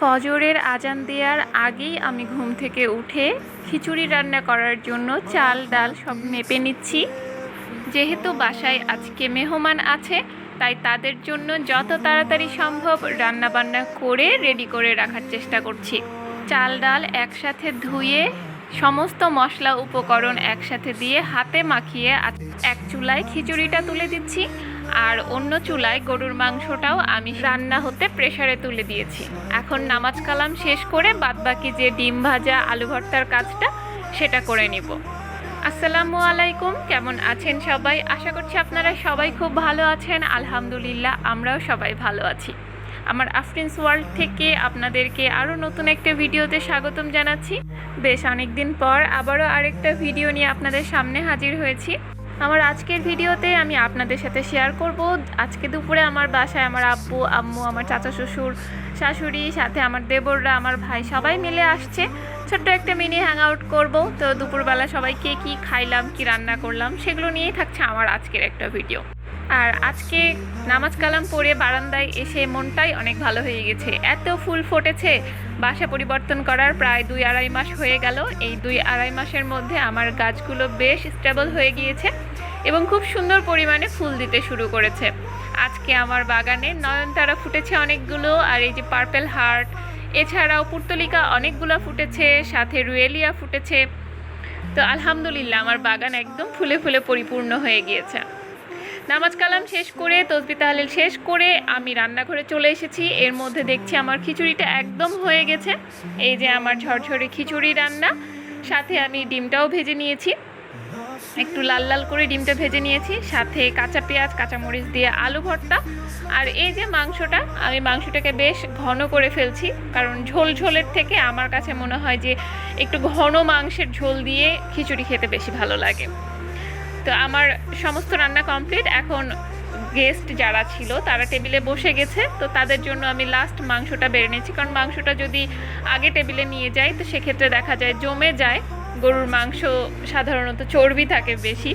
ফজরের আজান দেওয়ার আগেই আমি ঘুম থেকে উঠে খিচুড়ি রান্না করার জন্য চাল, ডাল সব মেপে নিচ্ছি। যেহেতু বাসায় আজকে মেহমান আছে, তাই তাদের জন্য যত তাড়াতাড়ি সম্ভব রান্না বান্না করে রেডি করে রাখার চেষ্টা করছি। চাল, ডাল একসাথে ধুয়ে, সমস্ত মশলা উপকরণ একসাথে দিয়ে হাতে মাখিয়ে এক চুলায় খিচুড়িটা তুলে দিচ্ছি। আর অন্য চুলায় গরুর মাংসটাও আমি রান্না হতে প্রেসারে তুলে দিয়েছি। এখন নামাজ কালাম শেষ করে বাদবাকি যে ডিম ভাজা, আলু ভর্তার কাজটা সেটা করে নিব। আসসালামু আলাইকুম, কেমন আছেন সবাই? আশা করছি আপনারা সবাই খুব ভালো আছেন। আলহামদুলিল্লাহ, আমরাও সবাই ভালো আছি। আমার আফরিন্স ওয়ার্ল্ড থেকে আপনাদেরকে আরও নতুন একটা ভিডিওতে স্বাগতম জানাচ্ছি। বেশ অনেক দিন পর আবারও আরেকটা ভিডিও নিয়ে আপনাদের সামনে হাজির হয়েছি। আমার আজকের ভিডিওতে আমি আপনাদের সাথে শেয়ার করব। আজকে দুপুরে আমার বাসায় আমার আব্বু, আম্মু, আমার চাচা শ্বশুর, শাশুড়ি, সাথে আমার দেবররা, আমার ভাই সবাই মিলে আসছে। ছোট্ট একটা মিনি হ্যাং আউট করব। তো দুপুরবেলা সবাইকে কি খাইলাম, কি রান্না করলাম, সেগুলো নিয়েই থাকছে আমার আজকের একটা ভিডিও আর আজকে নামাজ কালাম পড়ে বারান্দায় এসে মনটাই অনেক ভালো হয়ে গেছে। এত ফুল ফুটেছে, বাসা পরিবর্তন করার প্রায় দুই আড়াই মাস হয়ে গেল। এই দুই আড়াই মাসের মধ্যে আমার গাছগুলো বেশ স্টেবল হয়ে গিয়েছে এবং খুব সুন্দর পরিমাণে ফুল দিতে শুরু করেছে। আজকে আমার বাগানে নয়নতারা ফুটেছে অনেকগুলো আর এই যে পার্পেল হার্ট এছাড়াও পুর্তলিকা অনেকগুলো ফুটেছে, সাথে রুয়েলিয়া ফুটেছে। তো আলহামদুলিল্লাহ, আমার বাগান একদম ফুলে ফুলে পরিপূর্ণ হয়ে গিয়েছে। নামাজ কালাম শেষ করে, তসবি তাহলিল শেষ করে আমি রান্নাঘরে চলে এসেছি। এর মধ্যে দেখছি আমার খিচুড়িটা একদম হয়ে গেছে। এই যে আমার ঝরঝরে খিচুড়ি রান্না, সাথে আমি ডিমটাও ভেজে নিয়েছি। একটু লাল লাল করে ডিমটা ভেজে নিয়েছি, সাথে কাঁচা পেঁয়াজ, কাঁচামরিচ দিয়ে আলু ভর্তা। আর এই যে মাংসটা, আমি মাংসটাকে বেশ ঘন করে ফেলছি, কারণ ঝোল ঝোলের থেকে আমার কাছে মনে হয় যে একটু ঘন মাংসের ঝোল দিয়ে খিচুড়ি খেতে বেশি ভালো লাগে। তো আমার সমস্ত রান্না কমপ্লিট। এখন গেস্ট যারা ছিল, তারা টেবিলে বসে গেছে। তো তাদের জন্য আমি লাস্ট মাংসটা বেড়ে নিয়েছি। কারণ মাংসটা যদি আগে টেবিলে নিয়ে যাই তো সেক্ষেত্রে দেখা যায় জমে যায়। গরুর মাংস সাধারণত চর্বি থাকে বেশি।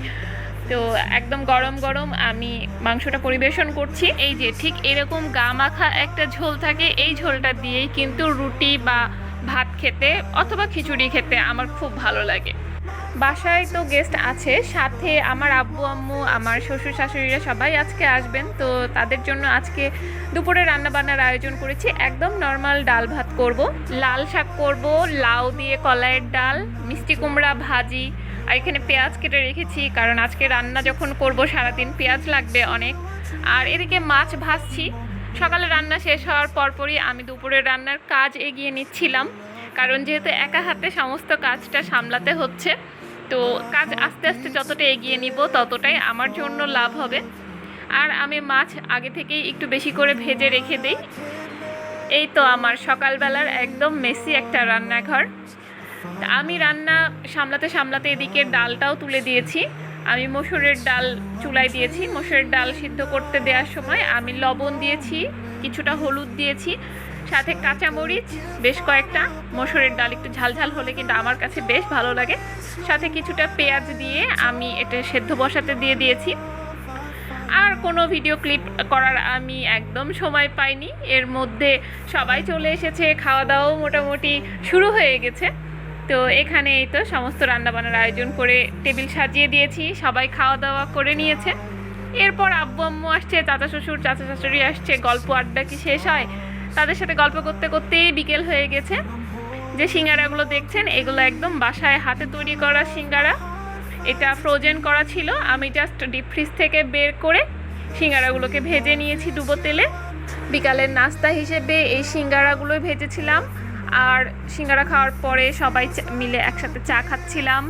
তো একদম গরম গরম আমি মাংসটা পরিবেশন করছি। এই যে ঠিক এরকম গা মাখা একটা ঝোল থাকে, এই ঝোলটা দিয়েই কিন্তু রুটি বা ভাত খেতে অথবা খিচুড়ি খেতে আমার খুব ভালো লাগে। বাসায় তো গেস্ট আছে, সাথে আমার আব্বু, আম্মু, আমার শ্বশুর শাশুড়িরা সবাই আজকে আসবেন। তো তাদের জন্য আজকে দুপুরে রান্না বান্নার আয়োজন করেছি। একদম নর্মাল ডাল ভাত করব। লাল শাক করব, লাউ দিয়ে কলাইয়ের ডাল, মিষ্টি কুমড়া ভাজি, আর এখানে পেঁয়াজ কেটে রেখেছি, কারণ আজকে রান্না যখন করব সারাদিন পেঁয়াজ লাগবে অনেক। আর এদিকে মাছ ভাজছি। সকালে রান্না শেষ হওয়ার পরপরই আমি দুপুরের রান্নার কাজ এগিয়ে নিচ্ছিলাম। কারণ যেহেতু একা হাতে সমস্ত কাজটা সামলাতে হচ্ছে, তো কাজ আস্তে আস্তে যতটা এগিয়ে নিব ততটাই আমার জন্য লাভ হবে। আর আমি মাছ আগে থেকেই একটু বেশি করে ভেজে রেখে দিই। এই তো আমার সকালবেলার একদম মেসি একটা রান্নাঘর। আমি রান্না সামলাতে সামলাতে এদিকে ডালটাও তুলে দিয়েছি। আমি মসুরের ডাল চুলায় দিয়েছি। মসুরের ডাল সিদ্ধ করতে দেওয়ার সময় আমি লবণ দিয়েছি, কিছুটা হলুদ দিয়েছি, সাথে কাঁচামরিচ, বেশ কয়েকটা। মসুরের ডাল একটু ঝালঝাল হলে কিন্তু আমার কাছে বেশ ভালো লাগে। সাথে কিছুটা পেঁয়াজ দিয়ে আমি এটা সেদ্ধ বসাতে দিয়ে দিয়েছি। আর কোনো ভিডিও ক্লিপ করার আমি একদম সময় পাইনি। এর মধ্যে সবাই চলে এসেছে, খাওয়া দাওয়াও মোটামুটি শুরু হয়ে গেছে। তো এখানে এই তো সমস্ত রান্নাবান্নার আয়োজন করে টেবিল সাজিয়ে দিয়েছি। সবাই খাওয়া দাওয়া করে নিয়েছে। এরপর আব্বু আম্মু আসছে, চাচা শ্বশুর, চাচা শাশুড়ি আসছে, গল্প আড্ডা কি শেষ হয়? তাদের সাথে গল্প করতে করতেই বিকেল হয়ে গেছে। যে সিঙ্গারাগুলো দেখছেন, এগুলো একদম বাসায় হাতে তৈরি করা সিঙ্গারা। এটা ফ্রোজেন করা ছিল। আমি জাস্ট ডিপ ফ্রিজ থেকে বের করে সিঙ্গারাগুলোকে ভেজে নিয়েছি ডুবো তেলে। বিকালের নাস্তা হিসেবে এই সিঙ্গারাগুলোই ভেজেছিলাম। আর সিঙ্গারা খাওয়ার পরে সবাই মিলে একসাথে চা খাচ্ছিলাম।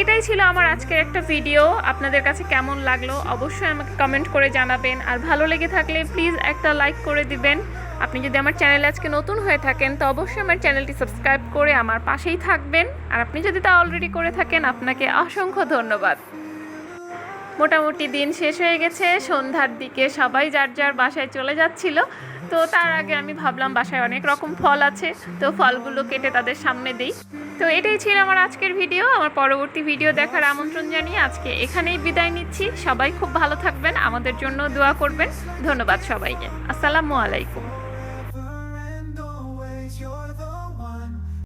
এটাই ছিল আমার আজকের একটা ভিডিও আপনাদের কাছে কেমন লাগল অবশ্যই আমাকে কমেন্ট করে জানাবেন। আর ভালো লেগে থাকলে প্লিজ একটা লাইক করে দিবেন। আপনি যদি আমার চ্যানেলে আজকে নতুন হয়ে থাকেন, তো অবশ্যই আমার চ্যানেলটি সাবস্ক্রাইব করে আমার পাশেই থাকবেন। আর আপনি যদি তা অলরেডি করে থাকেন, আপনাকে অসংখ্য ধন্যবাদ। মোটামুটি দিন শেষ হয়ে গেছে। সন্ধ্যার দিকে সবাই যার যার বাসায় চলে যাচ্ছিল। তো তার আগে আমি ভাবলাম বাসায় অনেক রকম ফল আছে, তো ফলগুলো কেটে তাদের সামনে দিই। তো এটাই ছিল আমার আজকের ভিডিও, আমার পরবর্তী ভিডিও দেখার আমন্ত্রণ জানিয়ে আজকে এখানেই বিদায় নিচ্ছি। সবাই খুব ভালো থাকবেন, আমাদের জন্য দোয়া করবেন। ধন্যবাদ সবাইকে। আসসালামু আলাইকুম।